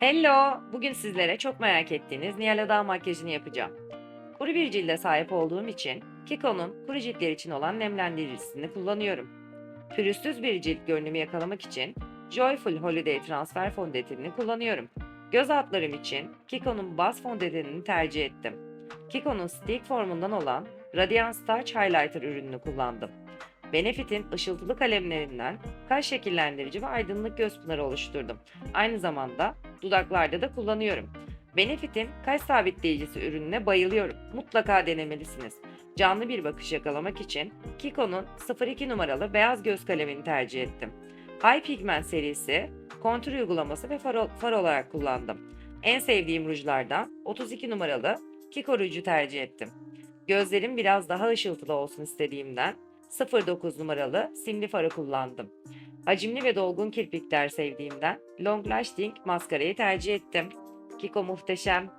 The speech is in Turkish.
Hello! Bugün sizlere çok merak ettiğiniz Nihal Ada makyajını yapacağım. Kuru bir cilde sahip olduğum için Kiko'nun kuru ciltler için olan nemlendiricisini kullanıyorum. Pürüzsüz bir cilt görünümü yakalamak için Joyful Holiday Transfer fondötenini kullanıyorum. Göz altlarım için Kiko'nun baz fondötenini tercih ettim. Kiko'nun stick formundan olan Radiance Touch Highlighter ürününü kullandım. Benefit'in ışıltılı kalemlerinden kaş şekillendirici ve aydınlık göz pınarı oluşturdum. Aynı zamanda dudaklarda da kullanıyorum. Benefit'in kaş sabitleyicisi ürününe bayılıyorum. Mutlaka denemelisiniz. Canlı bir bakış yakalamak için Kiko'nun 02 numaralı beyaz göz kalemini tercih ettim. High Pigment serisi kontür uygulaması ve far, far olarak kullandım. En sevdiğim rujlardan 32 numaralı Kiko ruju tercih ettim. Gözlerim biraz daha ışıltılı olsun istediğimden 09 numaralı simli farı kullandım. Hacimli ve dolgun kirpikler sevdiğimden Long Lasting maskarayı tercih ettim. Kiko muhteşem.